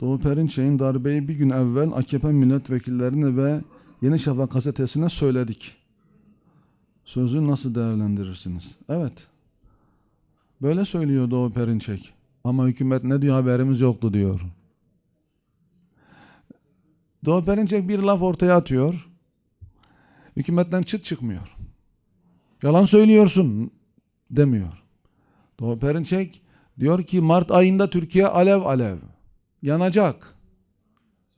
Doğu Perinçek'in darbeyi bir gün evvel AKP milletvekillerine ve Yeni Şafak gazetesine söyledik. Sözü nasıl değerlendirirsiniz? Evet. Böyle söylüyor Doğu Perinçek. Ama hükümet ne diyor haberimiz yoktu diyor. Doğu Perinçek bir laf ortaya atıyor. Hükümetten çıt çıkmıyor. Yalan söylüyorsun demiyor. Doğu Perinçek diyor ki Mart ayında Türkiye alev alev yanacak.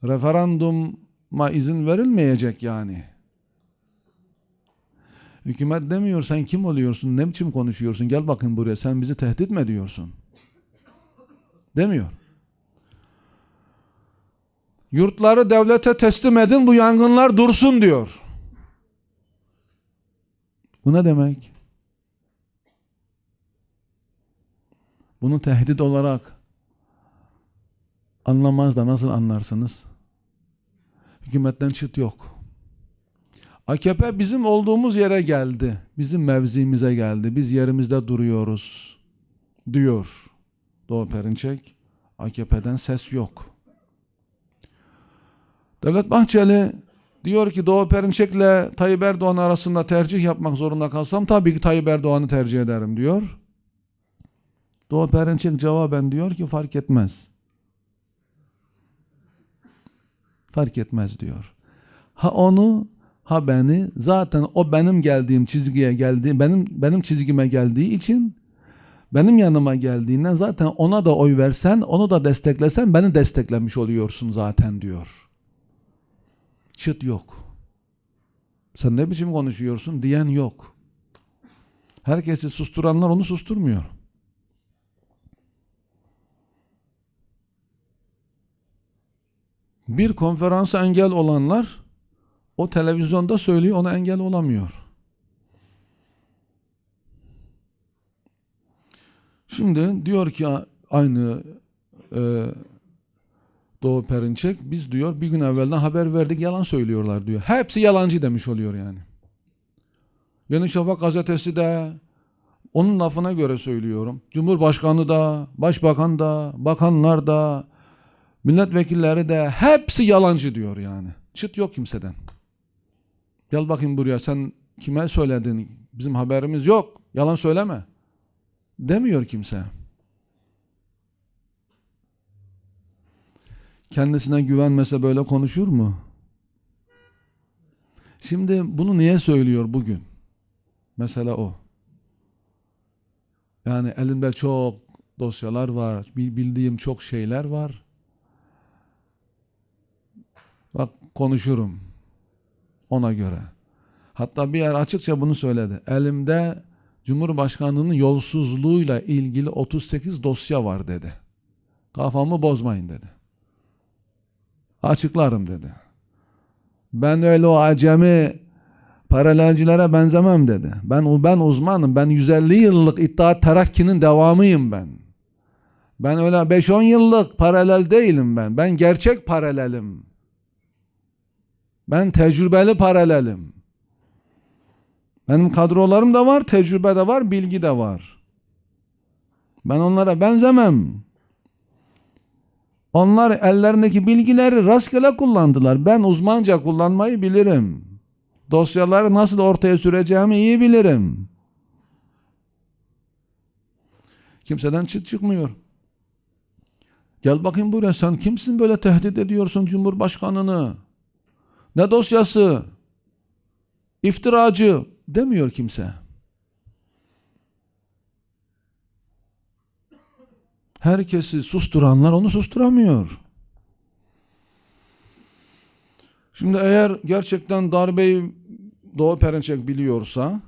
Referanduma izin verilmeyecek yani. Hükümet demiyor sen kim oluyorsun, ne biçim konuşuyorsun, gel bakın buraya sen bizi tehdit mi ediyorsun? Demiyor. Yurtları devlete teslim edin bu yangınlar dursun diyor. Bu ne demek? Bunu tehdit olarak anlamaz da nasıl anlarsınız? Hükümetten çıt yok. AKP bizim olduğumuz yere geldi. Bizim mevzimize geldi. Biz yerimizde duruyoruz diyor Doğu Perinçek. AKP'den ses yok. Devlet Bahçeli diyor ki Doğu Perinçek'le Tayyip Erdoğan arasında tercih yapmak zorunda kalsam tabii ki Tayyip Erdoğan'ı tercih ederim diyor. Doğu Perinçek cevaben diyor ki fark etmez. Fark etmez diyor. Ha onu ha beni zaten o benim geldiğim çizgiye geldi benim benim çizgime geldiği için benim yanıma geldiğinden zaten ona da oy versen onu da desteklesen beni desteklemiş oluyorsun zaten diyor. Çıt yok. Sen ne biçim konuşuyorsun diyen yok. Herkesi susturanlar onu susturmuyor. Bir konferansa engel olanlar o televizyonda söylüyor ona engel olamıyor. Şimdi diyor ki aynı e, Doğu Perinçek biz diyor bir gün evvelden haber verdik yalan söylüyorlar diyor. Hepsi yalancı demiş oluyor yani. Yeni Şafak gazetesi de onun lafına göre söylüyorum. Cumhurbaşkanı da, başbakan da, bakanlar da, milletvekilleri de hepsi yalancı diyor yani. Çıt yok kimseden. Gel bakayım buraya sen kime söyledin? Bizim haberimiz yok. Yalan söyleme. Demiyor kimse. Kendisine güvenmese böyle konuşur mu? Şimdi bunu niye söylüyor bugün? Mesela o. Yani elimde çok dosyalar var, bildiğim çok şeyler var. Bak konuşurum ona göre. Hatta bir yer açıkça bunu söyledi. Elimde Cumhurbaşkanlığının yolsuzluğuyla ilgili 38 dosya var dedi. Kafamı bozmayın dedi. Açıklarım dedi. Ben öyle o acemi paralelcilere benzemem dedi. Ben ben uzmanım. Ben 150 yıllık İttihat Terakki'nin devamıyım ben. Ben öyle 5-10 yıllık paralel değilim ben. Ben gerçek paralelim. Ben tecrübeli paralelim. Benim kadrolarım da var, tecrübe de var, bilgi de var. Ben onlara benzemem. Onlar ellerindeki bilgileri rastgele kullandılar. Ben uzmanca kullanmayı bilirim. Dosyaları nasıl ortaya süreceğimi iyi bilirim. Kimseden çıt çıkmıyor. Gel bakayım buraya sen kimsin böyle tehdit ediyorsun Cumhurbaşkanını? Ne dosyası? İftiracı demiyor kimse. Herkesi susturanlar onu susturamıyor. Şimdi eğer gerçekten darbeyi Doğu Perinçek biliyorsa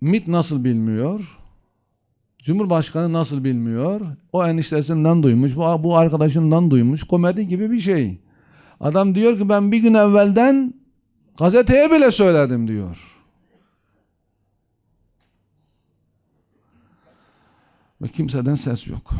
MİT nasıl bilmiyor? Cumhurbaşkanı nasıl bilmiyor? O eniştesinden duymuş, bu, arkadaşından duymuş. Komedi gibi bir şey. Adam diyor ki ben bir gün evvelden gazeteye bile söyledim diyor. Ve kimseden ses yok.